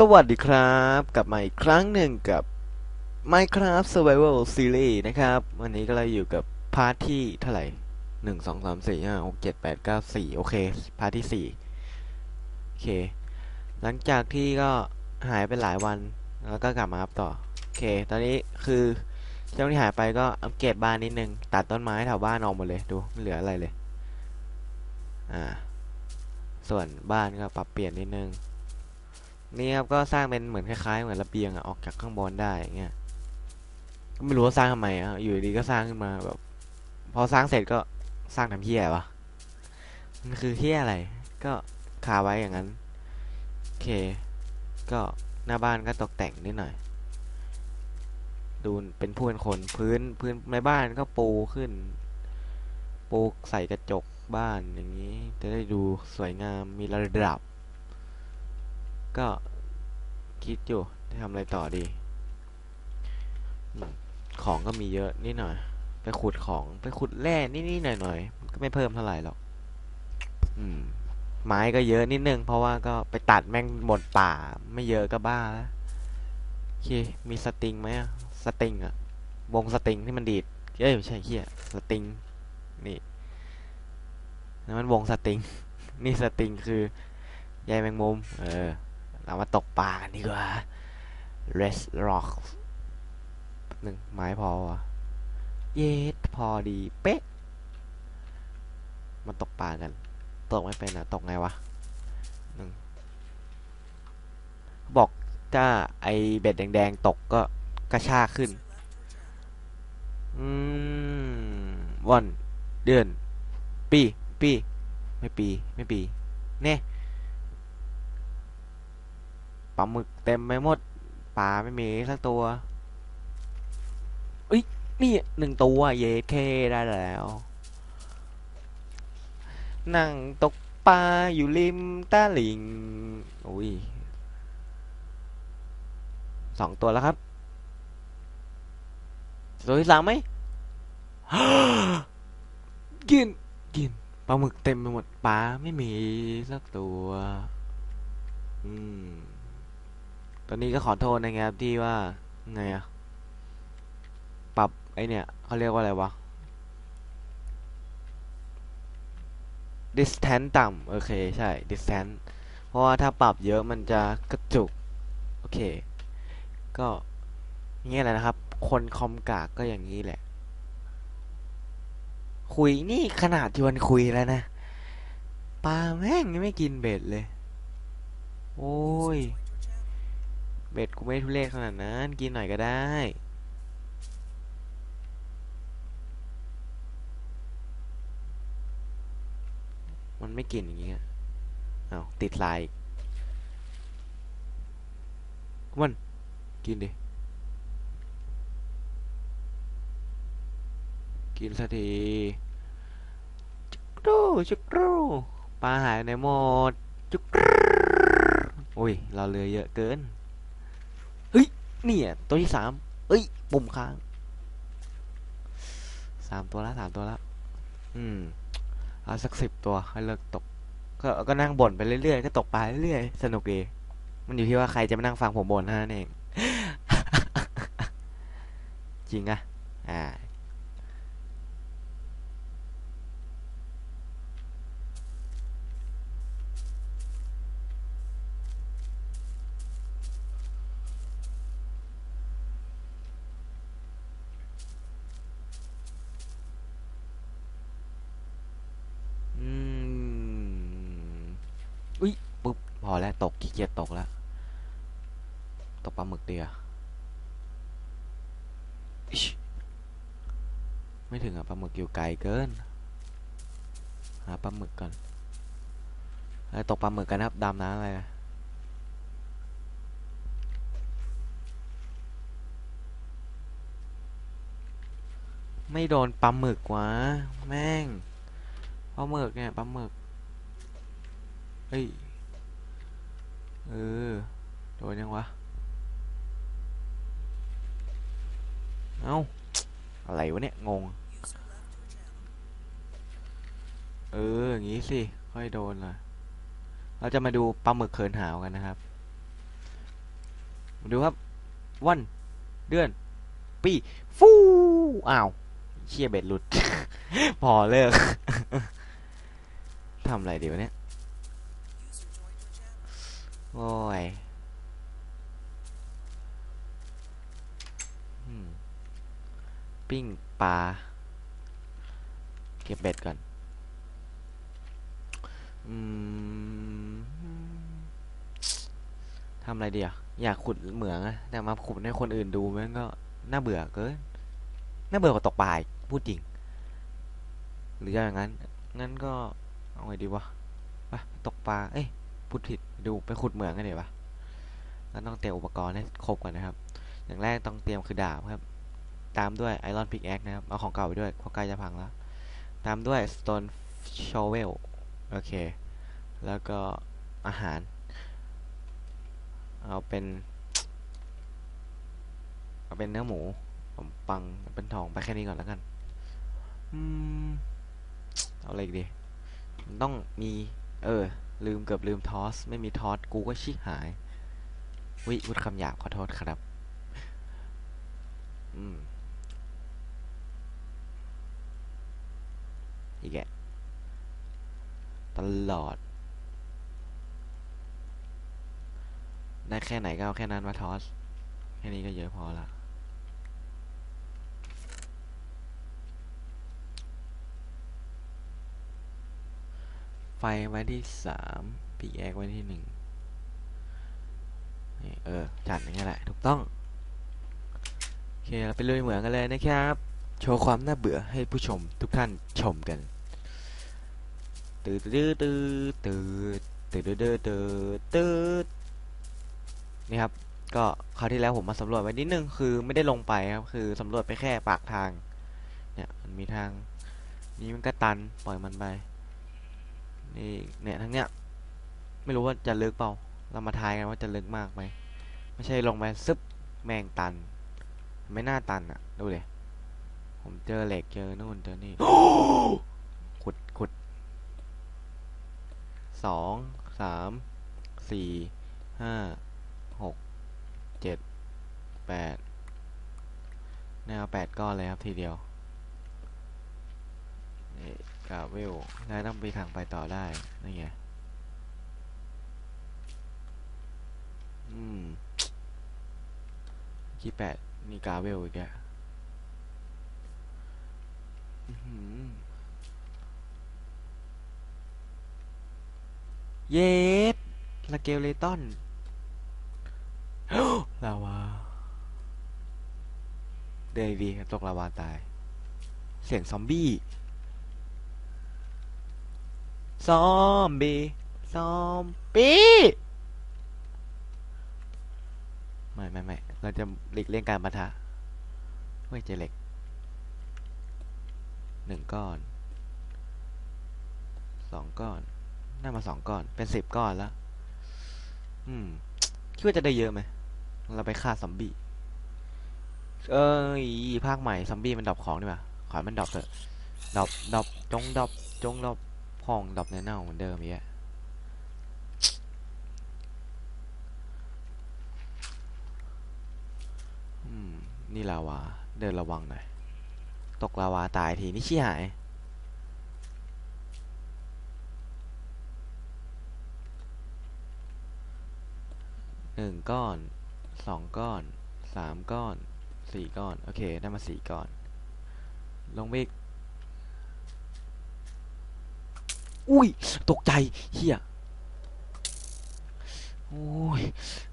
สวัสดีครับกลับมาอีกครั้งหนึ่งกับ Minecraft Survival Series นะครับ วันนี้ก็เราอยู่กับพาร์ทที่เท่าไหร่หนึ่งสองสามสี่ห้าหกเจ็ดแปดเก้าสี่โอเค พาร์ทที่สี่โอเค หลังจากที่ก็หายไปหลายวันแล้วก็กลับมาอัพต่อ โอเค ตอนนี้คือช่วงที่หายไปก็อัปเกรดบ้านนิดนึง ตัดต้นไม้แถวบ้านออกหมดเลยดูไม่เหลืออะไรเลย อ่า ส่วนบ้านก็ปรับเปลี่ยนนิดนึง นี่ครับก็สร้างเป็นเหมือนคล้ายๆเหมือนระเบียงอะออกจากข้างบนได้เงี้ยก็ไม่รู้ว่าสร้างทำไมอะอยู่ดีๆก็สร้างขึ้นมาแบบ พอสร้างเสร็จก็สร้างทำเฮี้ยวะมันคือเฮี้ยอะไร ก็คาไว้อย่างนั้นโอเค ก็หน้าบ้านก็ตกแต่งนิดหน่อย ดูเป็นผู้เป็นคนพื้นพื้นในบ้านก็ปูขึ้น ปูใส่กระจกบ้านอย่างนี้ จะได้ดูสวยงามมีระดับ ก็คิดอยู่จะทำอะไรต่อดี ของก็มีเยอะนิดหน่อย ไปขุดของไปขุดแร่นิดๆหน่อยๆก็ไม่เพิ่มเท่าไหร่หรอกอืม ไม้ก็เยอะนิดนึง เพราะว่าก็ไปตัดแม่งหมดป่า ไม่เยอะก็บ้าแล้วโอเคมีสติงไหมอะสติงอะวงสติงที่มันดีดเอ้ยไม่ใช่เฮียสติงนี่นั่นมันวงสติง นี่สติงคือใยแมงมุม เออ เรามาตกปลากันดีกว่า Red Rock หนึ่งไม้พอวะเย็ดพอดี เป๊ะ มาตกปลากัน ตกไม่เป็นอะตกไงวะหนึ่งบอกถ้าไอเบ็ดแดงๆตกก็กระชากขึ้น อืม วัน เดือน ปี ปี ไม่ปี ไม่ปี เน่ ปลาหมึกเต็มไปหมดปลาไม่มีสักตัวเอ้ยนี่หนึ่งตัวเยเคได้แล้ว นั่งตกปลาอยู่ริมตาหลิงอุ้ยสองตัวแล้วครับตัวที่สามไหมกินกินปลาหมึกเต็มไปหมดปลาไม่มีสักตัว อืม ตอนนี้ก็ขอโทษนะครับที่ว่าไงอะปรับไอเนี่ยเขาเรียกว่าอะไรวะ distance ต่ำโอเคใช่ distance เพราะว่าถ้าปรับเยอะมันจะกระจุก โอเค ก็เงี้ยแหละนะครับ คนคอมกากก็อย่างนี้แหละ คุยนี่ขนาดชวนคุยแล้วนะปลาแม่งยังไม่กินเบ็ดเลย โอ้ย เบ็ดกูไม่ทุเรศขนาดนั้น กินหน่อยก็ได้ มันไม่กินอย่างเงี้ยเอาติดลายมัน กินดิ กินสักทีจุกรูจุกรูปลาหายในหมดจุกรูอุ้ย เราเรือเยอะเกิน เนี่ย ตัวที่สามเอ้ย ปุ่มค้างสามตัวละสามตัวละอืม เอาสักสิบตัวให้เลิกตก ก็ก็นั่งบ่นไปเรื่อยๆ ก็ตกปลาเรื่อยๆ สนุกดี มันอยู่ที่ว่าใครจะมานั่งฟังผมบ่นนั่นเอง จริงอะอ่า อืมอุ้ยปุ๊บ พอแล้วตกขี้เกียจตกแล้ว ตกปลาหมึกเดียวไม่ถึงอะปลาหมึกอยู่ไกลเกิน หาปลาหมึกก่อนเอ้ยตกปลาหมึกกันครับดำน้ำอะไรไม่โดนปลาหมึกวะแม่งปลาหมึกเนี่ยปลาหมึกเฮ้ย เออ โดนยังวะ เอ้า อะไรวะเนี่ย งง เออ อย่างงี้สิ ค่อยโดนเล่ะเราจะมาดูปลาหมึกเขินหาวกันนะครับมาดูครับ วัน เดือน ปี ฟูอ้าว เชี่ยเบ็ดหลุด พอเลิกทำอะไรดีวะเนี่ย โอ้ยปิ้งปลา เก็บเบ็ดก่อน อืมทำอะไรดีอะ อยากขุดเหมืองอะแต่มาขุดให้คนอื่นดูมันก็ น่าเบื่อเกิน น่าเบื่อกว่าตกปลาพูดจริง หรือจะอย่างนั้น งั้นก็ เอาไงดีวะ ไปตกปลา เอ้ยพูดผิด ดูไปขุดเหมืองกันเดี๋ยวปะแล้วต้องเตรียมอุปกรณ์ให้ครบก่อนนะครับ อย่างแรกต้องเตรียมคือดาบครับ ตามด้วยไอรอนพิกแอคนะครับ เอาของเก่าไปด้วยเพราะใกล้จะพังแล้ว ตามด้วยสโตนชเวลโอเค แล้วก็อาหาร เอาเป็น เอาเป็นเนื้อหมูผมปังเป็นทองไปแค่นี้ก่อนแล้วกันอืมเอาอะไรอีกดี มันต้องมี เออ ลืมเกือบลืมทอส ไม่มีทอส กูก็ชิหาย วิพูดคำหยาบขอโทษครับ อืม อีกแกตลอด ได้แค่ไหนก็เอาแค่นั้นมาทอส แค่นี้ก็เยอะพอละ ไฟไว้ที่สามปีแอกไว้ที่หนึ่งนี่เออ จัดอย่างนี้ยแหละ ถูกต้อง โอเค เราไปลุยเหมืองกันเลยนะครับ โชว์ความน่าเบื่อให้ผู้ชมทุกท่านชมกันตืดตืดตืดตืดตืดตืดตืดตืดตืดนี่ครับ ก็คราวที่แล้วผมมาสำรวจไว้นิดนึง คือไม่ได้ลงไปครับ คือสำรวจไปแค่ปากทาง เนี่ย มันมีทาง นี้มันก็ตัน ปล่อยมันไป นี่เนี่ยทั้งเนี้ย ไม่รู้ว่าจะลึกเปล่า เรามาทายกันว่าจะลึกมากไหม ไม่ใช่ลงไปซึบแมงตัน ไม่น่าตันอะดูเลยผมเจอเหล็กเจอนู่นเจอนี่ขุดขุดสองสามสี่ห้าหกเจ็ดแปดแนวแปดก้อนเลยครับทีเดียว กาเวลแล้ต้องไปทางไปต่อได้นี่ไงอืมที่แปดนี่กาเวลอีกแล้วอื้อหือเยสลาเกลเลตันลาวา เดวีตกลาวาตาย เสียงซอมบี้ ซอมบี้ซอมบี้ไม่ไม่ไม่เราจะหลีกเลี่ยงการปะทะเฮ้ยเจเหล็กหนึ่งก้อนสองก้อนน่ามาสองก้อน เป็นสิบก้อนแล้ว อืม คิดว่าจะได้เยอะไหม เราไปฆ่าซอมบี้ เอ้ย ภาคใหม่ซอมบี้มันดรอปของดีกว่าขอมันดรอปเถอะดรอปดรอปจงดรอปจงดรอป พองดรอปเน่าเหมือนเดิมอีกอะนี่ลาวา เดินระวังหน่อย ตกลาวาตายทีนี่ชี้หาย หนึ่งก้อน สองก้อน สามก้อน สี่ก้อน โอเค ได้มาสี่ก้อน ลงไปอีก อุ้ย ตกใจเฮียโอ้ย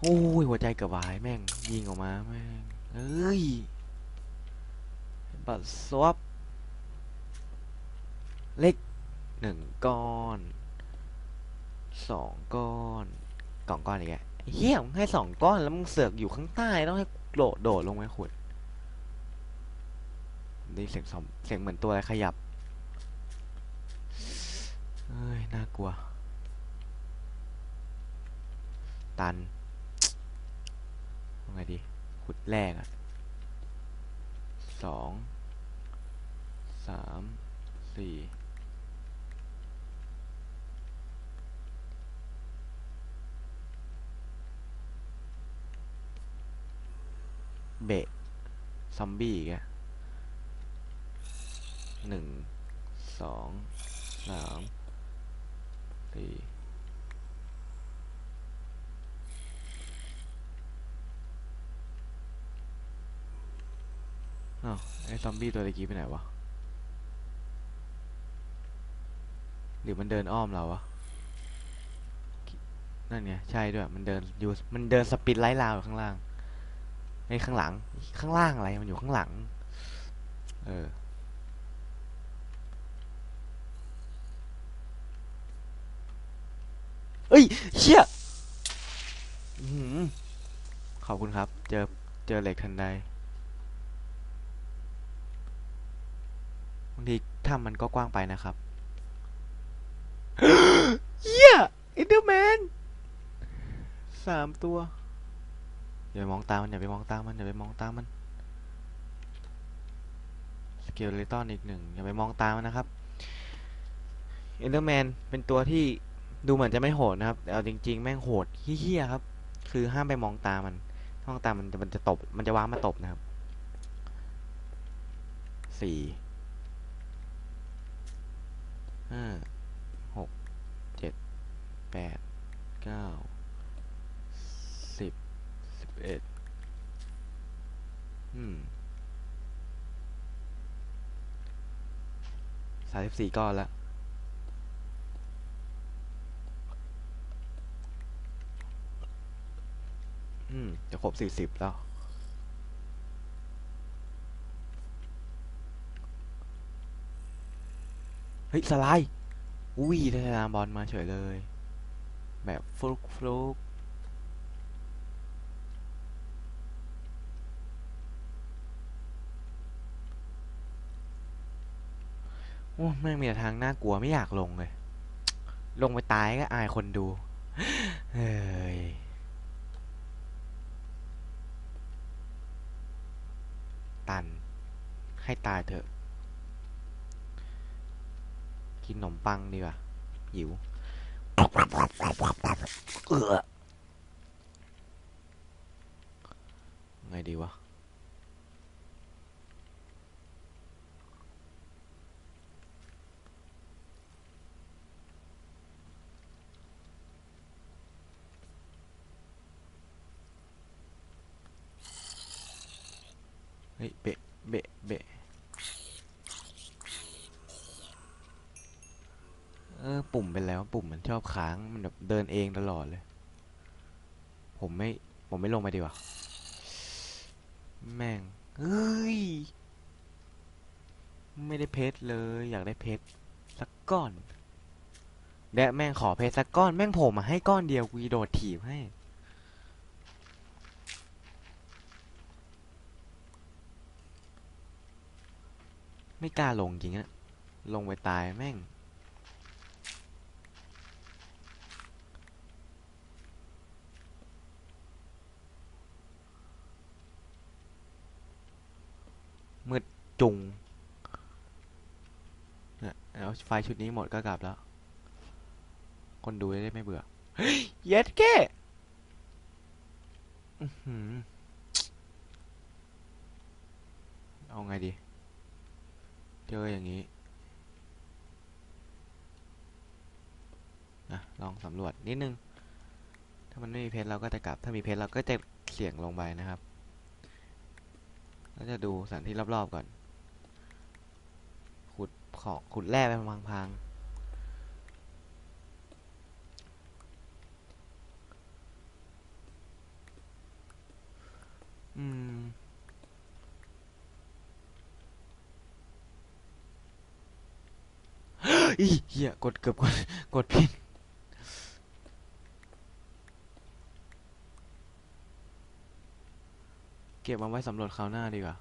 โอ้ย หัวใจกือบวายแม่ง ยิงออกมาแม่งเอ้ย บัตรสวอปเล็กหนึ่งก้อนสองก้อนกล่องก้อนอีกแกเฮี้ยมึงให้สองก้อนแล้วมึงเสือกอยู่ข้างใต้ต้องให้โดดโดดลงไปขุดได้เสียงซอมเสียงเหมือนตัวอะไรขยับ เอ้ย น่ากลัว ตันยังไงดี ขุดแรกอะสองสามสี่เบะซอมบี้อีกหนึ่งสองสามสี่ อ้าวไอ้ซอมบี้ตัวตะกี้ไปไหนวะหรือมันเดินอ้อมเราวะนั่นไงใช่ด้วยมันเดินอยู่มันเดินสปิดไล่ลาวอยู่ข้างล่างไอ้ข้างหลัง ข้างล่างอะไรมันอยู่ข้างหลัง เออเอ้ยเชี่ยอื้อหือขอบคุณครับ เจอเจอเหล็กทันใดางทีถ้ำมันก็กว้างไปนะครับเหี้ยอินเดอร์แมนสามตัว อย่าไปมองตามมันอย่าไปมองตามมันอย่าไปมองตามมันสเกลเลตอนอีกหนึ่งอย่าไปมองตามมันนะครับอินเดอร์แมนเป็นตัวที่ดูเหมือนจะไม่โหดนะครับแต่เอาจริง ๆ แม่งโหดเฮี้ยๆครับ คือห้ามไปมองตามมันถ้ามองตามมันจะมันจะตบมันจะว้ามาตบนะครับสี่ ห้าหกเจ็ดแปดเก้าสิบสิบเอ็ดอืมสามสิบสี่ก้อนล้วอืม จะครบสี่สิบแล้ว เฮ้ยสไลด์อุ้ยได้สนามบอลมาเฉยเลย แบบฟลุกฟลุกโอ้แม่งมีแต่ทางน่ากลัวไม่อยากลงเลย ลงไปตายก็อายคนดู เฮ้ยตัน ให้ตายเถอะ กินขนมปังดีกว่าหิวเออไงดีวะเฮ้ยเบะเบะเบะ เออปุ่มเป็นแล้ว ปุ่มมันชอบค้างมันแบบเดินเองตลอดเลย ผมไม่ ผมไม่ลงไปดีกว่า แม่งเฮ้ย ไม่ได้เพชรเลย อยากได้เพชรสักก้อนแดะแม่งขอเพชรสักก้อน แม่งโผล่มาให้ก้อนเดียวกูโดดถีบให้ ไม่กล้าลงจริงอะลงไปตายแม่ง มืดจุงเนี่ยแล้วไฟชุดนี้หมดก็กลับแล้ว คนดูได้ไม่เบื่อเฮ้ยเย็ดเก้เอาไงดี เจออย่างนี้นะลองสำรวจนิดนึง ถ้ามันไม่มีเพชรเราก็จะกลับ ถ้ามีเพชรเราก็จะเสี่ยงลงไปนะครับ ก็จะดูสถานที่รอบๆก่อน ขุดของขุดแร่ไปพังๆอืมอีเหี้ยกดเกือบกดกดผิด เก็บมาไว้สำรวจคราวหน้าดีกว่า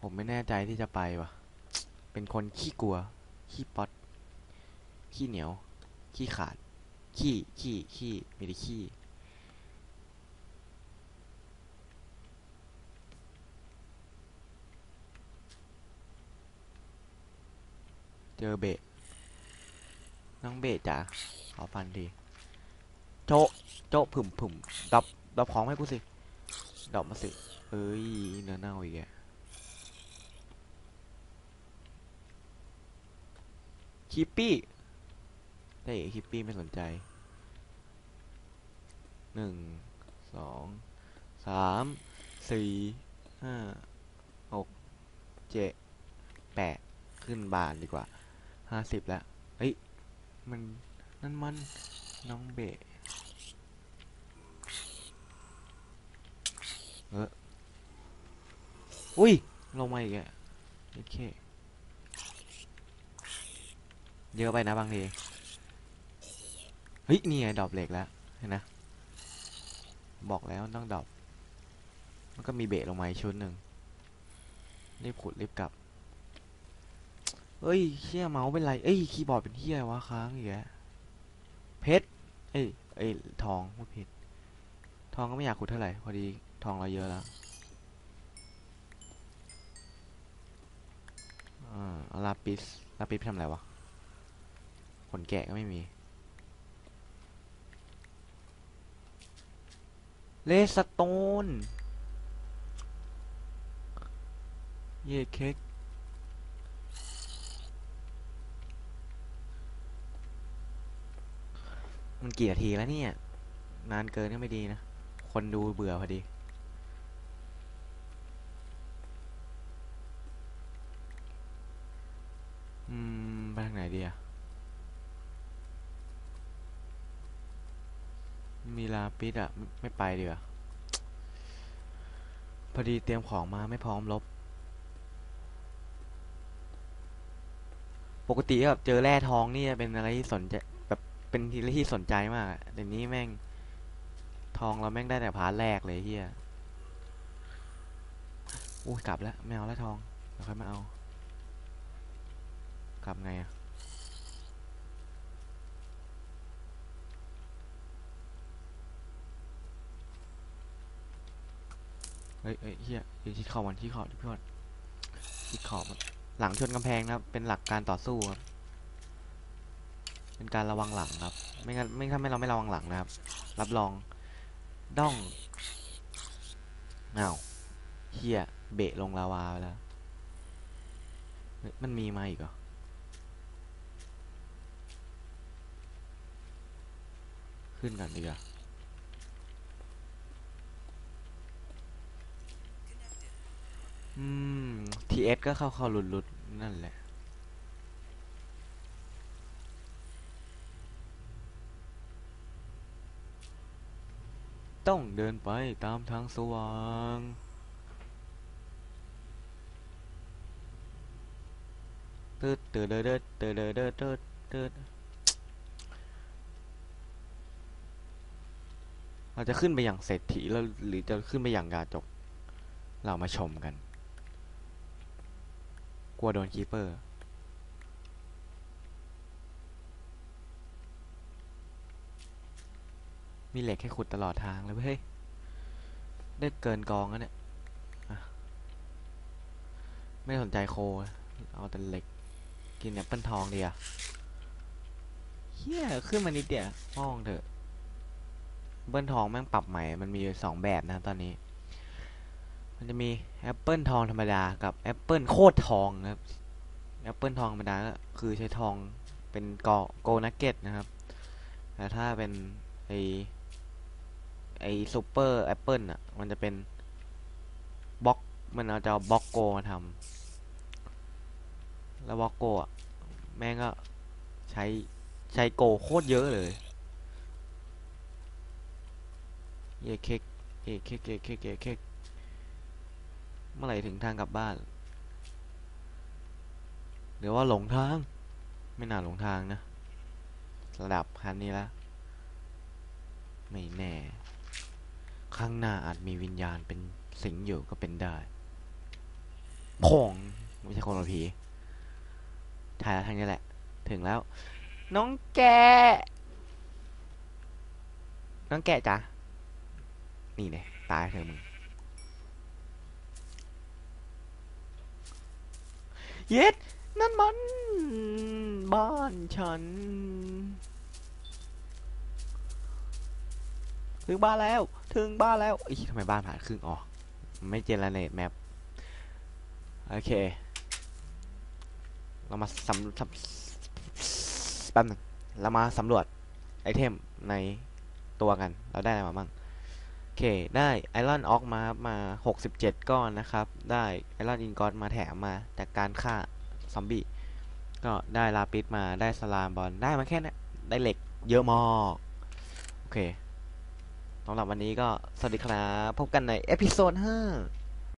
ผมไม่แน่ใจที่จะไปว่ะเป็นคนขี้กลัว ขี้ป๊อตขี้เหนียว ขี้ขาด ขี้ ขี้ ขี้ มีแต่ขี้ เจอเบะน้องเบะจ๋าขอฟันทีโจะโจะผึ่มผึ่มดับดับของให้กูสิ ดอกมาสิเอ้ยเนื้อเน่าอีกแกคิปปี้เฮ้คิปปี้ไม่สนใจหนึ่งสองสามสี่ห้าหกเจ็ดแปดขึ้นบานดีกว่าห้าสิบแล้วเฮ้ย มัน นั่นมัน น้องเบะ เอออุ้ย ลงมาอีกอะโอเค เยอะไปนะบางที เฮ้ย นี่ไงดรอปเหล็กแล้ว เห็นนะ บอกแล้วต้องดรอปมันก็มีเบะลงมาอีกชุดหนึ่งรีบขุดรีบกลับ เอ้ยเชี่ยเมาส์เป็นไร เอ้ยคีย์บอร์ดเป็นเฮียวะค้างอีกแล้วเพชร เอ้ย เอ้ยทองไม่เพชรทองก็ไม่อยากขุดเท่าไหร่ พอดี ทองเราเยอะแล้วอ่าเอาลาปิสลาปิสไปทำอะไรวะขนแกะก็ไม่มีเลสโตน เย่เค้กมันกี่นาทีแล้วเนี่ย นานเกินก็ไม่ดีนะ คนดูเบื่อพอดี อืม ไปทางไหนดีอะ มีลาปิดอะไม่ไม่ไปดีกว่าพอดีเตรียมของมาไม่พร้อมลบ ปกติแบบเจอแร่ทองนี่จะเป็นอะไรที่สนใจแบบเป็นที่ที่สนใจมากเดี๋ยวนี้แม่ง ทองเราแม่งได้แต่พาร์ทแรกเลยเฮียอุ้ยกลับแล้วไม่เอาแล้วทองเดี๋ยวค่อยมาเอา กลับไงอะ ฮ้ยเฮ้ยเฮียเดี๋ยวที่เข่ามันที่เข่าที่พี่อนที่เข่ามันหลังชนกำแพงนะครับ เป็นหลักการต่อสู้ครับ เป็นการระวังหลังครับ ไม่งั้นไม่ถ้าไม่เราไม่ระวังหลังนะครับ รับรองด้องอ้าเฮียเบะลงลาวาไปแล้วมันมีมาอีกเหรอขึ้นกันดีกว่า อืม TS ก็เข้าเข้าหลุดหลุดนั่นแหละ ต้องเดินไปตามทางสว่างตืดตืดเดิดเดิดตืดเดิดเดิดเดิดเดิดเราจะขึ้นไปอย่างเศรษฐีแล้วหรือจะขึ้นไปอย่างกาจก เรามาชมกัน กลัวโดนคีเปอร์ มีเหล็กให้ขุดตลอดทางเลยเว้ย ได้เกินกองแล้วเนี่ย ไม่สนใจโค เอาแต่เหล็ก กินแอปเปิลทองดีอะเฮียขึ้นมานิดเดียวห้องเถอะ เบิ้ลทองแม่งปรับใหม่ มันมีอยู่สองแบบนะตอนนี้ มันจะมีแอปเปิลทองธรรมดากับแอปเปิลโคตรทองนะครับแอปเปิลทองธรรมดาก็คือใช้ทองเป็นกอโกนักเก็ตนะครับแต่ถ้าเป็นไอไอซูเปอร์แอปเปิลอะมันจะเป็นบล็อกมันเอาจะเอาบล็อกโกมาทำแล้วบล็อกโกอะแม่งก็ใช้ใช้โกโคตรเยอะเลยเย่เค้กเย่เค้กเย่เค้กเย่เค้ก เมื่อไหร่ถึงทางกลับบ้านหรือว่าหลงทาง ไม่น่าหลงทางนะระดับคันนี้ล้วไม่แน่ ข้างหน้าอาจมีวิญญาณเป็นสิงอยู่ก็เป็นได้พองไม่ใช่คนหรอผีถ่ายแล้วทางนี้แหละ ถึงแล้ว น้องแก น้องแกจ้ะนี่เนี่ยตายเธอะมึง เย็ดนั่นมัน บ้านฉันถึงบ้านแล้ว ถึงบ้านแล้วอีทำไมบ้านผ่านครึ่งอ๋อมันไม่เจเนเรตแมปโอเค เรามาสำสำแป๊บนึงเรามาสำรวจไอเทมในตัวกัน เราได้อะไรมาบ้าง เค ได้ไอรอนออกมามา 67 ก้อนนะครับ ได้ไอรอนอินกอนมาแถมมาจากการฆ่าซอมบี้ ก็ได้ลาปิดมา ได้สลามบอล ได้มาแค่นี้ได้เหล็กเยอะมาก โอเคสำหรับวันนี้ก็สวัสดีครับ พบกันในเอพิโซด5